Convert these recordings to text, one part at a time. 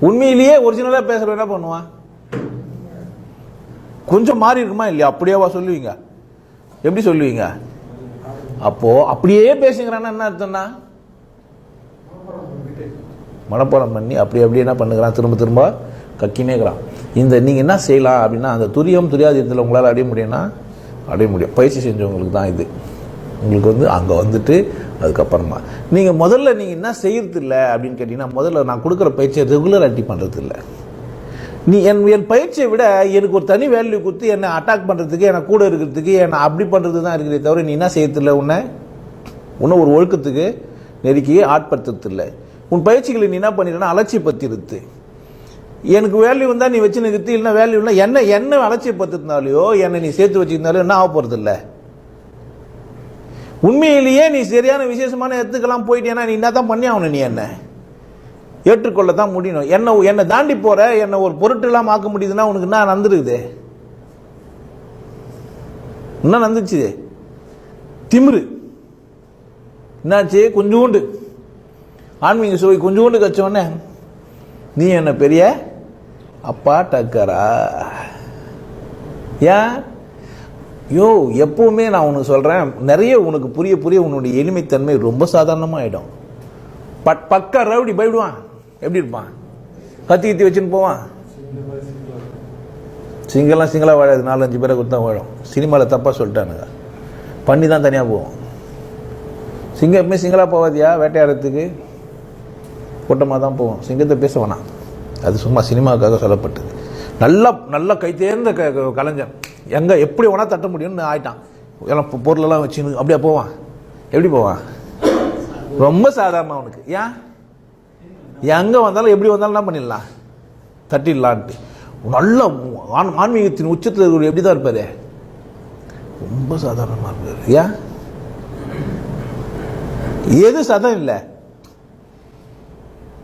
உண்மையிலேயே ஒரிஜினலாக பேசுகிற என்ன பண்ணுவான்? கொஞ்சம் மாறி இருக்குமா இல்லையா? அப்படியேவா சொல்லுவீங்க? எப்படி சொல்லுவீங்க? அப்போது அப்படியே பேசுங்கிறான்னா என்ன அர்த்தம்னா? மனப்பாடம் பண்ணி அப்படி அப்படியே என்ன பண்ணுகிறான்? திரும்ப திரும்ப கக்கினேக்கிறான் இந்த நீங்கள் என்ன செய்யலாம் அப்படின்னா அந்த துரியம் துரியாதீதத்தில் உங்களால் அடைய முடியும்னா அடைய முடியும். பயிற்சி செஞ்சவங்களுக்கு தான் இது. உங்களுக்கு வந்து அங்கே வந்துட்டு அதுக்கப்புறமா. நீங்கள் முதல்ல நீங்கள் என்ன செய்யறது இல்லை அப்படின்னு கேட்டிங்கன்னா முதல்ல நான் கொடுக்குற பயிற்சியை ரெகுலராட்டி பண்ணுறது இல்லை நீ என் என் பயிற்சியை விட எனக்கு ஒரு தனி வேல்யூ கொடுத்து என்னை அட்டாக் பண்ணுறதுக்கு என்னை கூட இருக்கிறதுக்கு என்னை அப்படி பண்ணுறது தான் இருக்கிறே தவிர நீ என்ன செய்யறதில்ல உன்னை? உன்னை ஒரு ஒழுக்கத்துக்கு நெருக்கி ஆட்படுத்துறது இல்லை உன் பயிற்சிகளை நீ என்ன பண்ணிடுறேன்னா அலட்சியப்படுத்திடுது எனக்கு வேல்யூ இருந்தால் நீ வச்சு நிறுத்தி இல்லைன்னா வேல்யூ இல்லை என்ன என்ன அலட்சியப்படுத்திருந்தாலையோ என்னை நீ சேர்த்து வச்சுருந்தாலும் என்ன ஆக போகிறது இல்லை உண்மையிலேயே நீ சரியான விசேஷமான இடத்துக்கெல்லாம் போயிட்டேன்னா நீ என்ன தான் பண்ணி ஆகணும் நீ என்ன? ஏற்றுக்கொள்ள தான் முடியணும். என்ன என்னை தாண்டி போகிற என்னை ஒரு பொருட்டெல்லாம் ஆக்க முடியுதுன்னா உனக்கு என்ன நடந்துருக்குது? என்ன நடந்துச்சு? திமிரு. என்னாச்சு? கொஞ்சோண்டு. ஆன்மீக சுவை கொஞ்சோண்டு கச்சோடனே நீ என்ன பெரிய? அப்பா டக்கரா ஏன் யோ எப்பவுமே நான் உனக்கு சொல்கிறேன் நிறைய உனக்கு புரிய புரிய உன்னுடைய எளிமைத்தன்மை ரொம்ப சாதாரணமாக ஆகிடும் பட் பக்கா ரவுடி பயப்படுவான். எப்படி இருப்பான்? கத்தி கத்தி வச்சுன்னு போவான். சிங்கெல்லாம் சிங்களாக வாழாது நாலஞ்சு பேரை கொடுத்தா வாழும். சினிமாவில் தப்பாக சொல்லிட்டானுங்க. பண்ணி தான் தனியாக போவோம். சிங்கம் எப்பவுமே சிங்களாக போவாதியா? வேட்டையாடுறதுக்கு? கூட்டமாக தான் போவோம். சிங்கத்தை பேச வேணாம். அது சும்மா சினிமாவுக்காக சொல்லப்பட்டது. நல்ல நல்ல கைத்தேர்ந்த க க- கலைஞன். எங்கே எப்படி வேணால் தட்ட முடியும்னு ஆயிட்டான். எல்லாம் பொருளெல்லாம் வச்சுன்னு அப்படியே போவான். எப்படி போவான்? ரொம்ப சாதாரணம் அவனுக்கு. ஏன்? எங்கே வந்தாலும் எப்படி வந்தாலும் என்ன பண்ணிடலாம்? தட்டிடலான்ட்டு. நல்ல ஆன் ஆன்மீகத்தின் உச்சத்தில் இருக்கிற எப்படி தான் இருப்பார்? ரொம்ப சாதாரணமாக இருப்பார். ஏன்? எது சதம் இல்லை?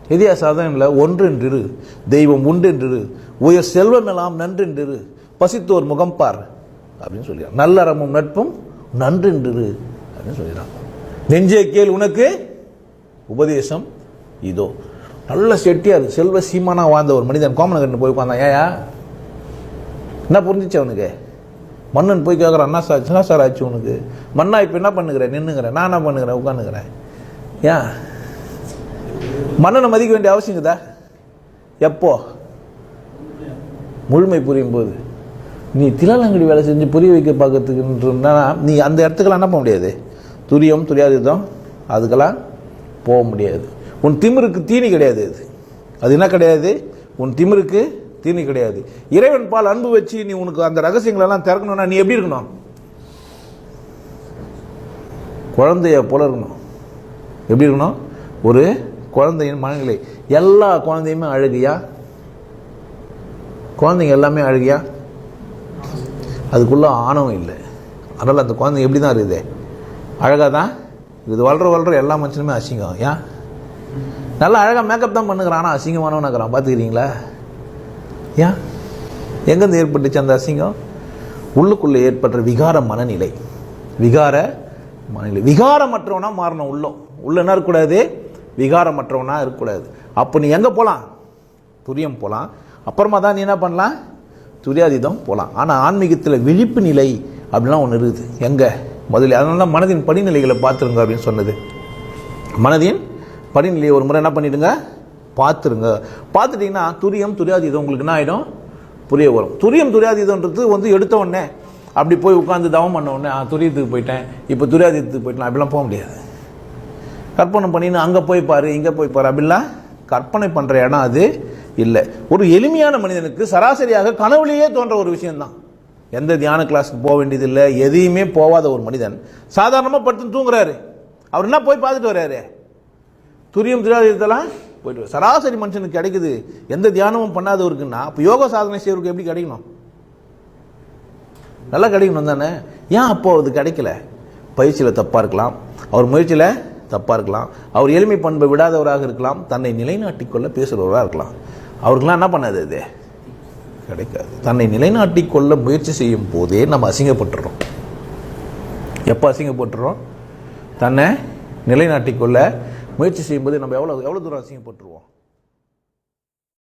எதியா சதம் இல்லை? ஒன்றென்றிரு. தெய்வம் உண்டென்றிரு. உயர் செல்வமெல்லாம் நன்றென்றிரு. பசித்தோர் முகம் பார். அப்படின்னு சொல்லிடுறான் நல்லறமும் நட்பும் நன்றின்று அப்படின்னு சொல்லிடுறான் நெஞ்சே கேள் உனக்கு உபதேசம் இதோ. நல்ல செட்டியார் செல்வ சீமானா வாழ்ந்த ஒரு மனிதன். கோமனகரன் போய் உட்காந்தான் ஏயா என்ன புரிஞ்சிச்சு அவனுக்கு? மன்னன் போய் கேட்குறான் என்ன சார் என்ன சார் ஆச்சு உனக்கு? மன்னா இப்போ என்ன பண்ணுகிறேன் நின்னுங்கிறேன் நான் என்ன பண்ணுகிறேன்? உட்காந்துக்கிறேன் ஏன்? மன்னனை மதிக்க வேண்டிய அவசியம் இருக்குதா? எப்போ? முழுமை புரியும் போது நீ திலாலங்கடி வேலை செஞ்சு புரிய வைக்க பார்க்கறதுக்குன்றா நீ அந்த இடத்துக்கெல்லாம் என்ன பண்ண முடியாது? துரியம் துரியாதிதம் அதுக்கெல்லாம் போக முடியாது. உன் திமிருக்கு தீனி கிடையாது அது அது என்ன கிடையாது? உன் திமிருக்கு தீனி கிடையாது. இறைவன் பால் அன்பு வச்சு நீ உனக்கு அந்த ரகசியங்களெல்லாம் திறக்கணும்னா நீ எப்படி இருக்கணும்? குழந்தைய போல இருக்கணும். எப்படி இருக்கணும்? ஒரு குழந்தையின் மனநிலை. எல்லா குழந்தையுமே அழகியா? குழந்தைங்க எல்லாமே அழகியா? அதுக்குள்ளே ஆணவம் இல்லை. அதனால் அந்த குழந்தை எப்படி தான் இருக்குது? அழகாக தான் இது வளர வளர எல்லா மனுஷனுமே அசிங்கம். ஏன்? நல்லா அழகாக மேக்கப் தான் பண்ணுகிறான். ஆனால் அசிங்கமானவனாக்குறான் பார்த்துக்கிறீங்களா? ஏன்? எங்கேருந்து ஏற்பட்டுச்சு அந்த அசிங்கம்? உள்ளுக்குள்ளே ஏற்படுற விகார மனநிலை. விகார மனநிலை. விகாரமற்றவனா மாறணும் உள்ளம். உள்ள என்ன இருக்கக்கூடாது? விகாரமற்றவனா இருக்கக்கூடாது. அப்போ நீ எங்கே போகலாம் துரியம் போகலாம் அப்புறமா தான் நீ என்ன பண்ணலாம்? துரியாதீதம் போகலாம் ஆனால் ஆன்மீகத்தில் விழிப்பு நிலை அப்படிலாம் ஒன்று இருக்குது. எங்கே? முதல்ல அதனால தான் மனதின் படிநிலைகளை பார்த்துருங்க அப்படின்னு சொன்னது. மனதின் படிநிலையை ஒரு முறை என்ன பண்ணிடுங்க? பார்த்துருங்க. பார்த்துட்டிங்கன்னா துரியம் துரியாதீதம் உங்களுக்கு என்ன ஆகிடும் புரிய வரும். துரியம் துரியாதீதன்றது வந்து எடுத்த உடனே அப்படி போய் உட்காந்து தவம் பண்ண உடனே ஆ துரியத்துக்கு போயிட்டேன். இப்போ துரியாதீதத்துக்கு போயிட்டேன். அப்படிலாம் போக முடியாது. கற்பனை பண்ணின்னு அங்கே போய் பாரு இங்கே போய் பாரு அப்படிலாம் கற்பனை பண்ணுற இடம் அது இல்லை. ஒரு எளிமையான மனிதனுக்கு சராசரியாக கனவுலேயே தோன்ற ஒரு விஷயம்தான். எந்த தியான கிளாஸுக்கு போக வேண்டியதில்லை எதையுமே போகாத ஒரு மனிதன் சாதாரணமாக படுத்து தூங்குறாரு. அவர் என்ன போய் பார்த்துட்டு வர்றாரு? துரியம் துரியாதீதத்தெல்லாம் போயிட்டு சராசரி மனுஷனுக்கு கிடைக்குது. எந்த தியானமும் பண்ணாதவருக்குன்னா அப்போ யோக சாதனை செய்வருக்கு எப்படி கிடைக்கணும்? நல்லா கிடைக்கணும் தானே? ஏன் அப்போ அது கிடைக்கல? பயிற்சியில் தப்பாக இருக்கலாம். அவர் முயற்சியில் தப்பாக இருக்கலாம். அவர் எளிமை பண்பை விடாதவராக இருக்கலாம். தன்னை நிலைநாட்டிக்கொள்ள பேசுகிறவராக இருக்கலாம். அவருக்கெல்லாம் என்ன பண்ணாது அது கிடைக்காது. தன்னை நிலைநாட்டிக்கொள்ள முயற்சி செய்யும் போதே நம்ம அசிங்கப்பட்டுறோம். எப்போ அசிங்கப்பட்டுறோம்? தன்னை நிலைநாட்டிக்கொள்ள முயற்சி செய்யும்போது நம்ம எவ்வளோ எவ்வளோ தூரம் அசிங்கப்பட்டுருவோம்?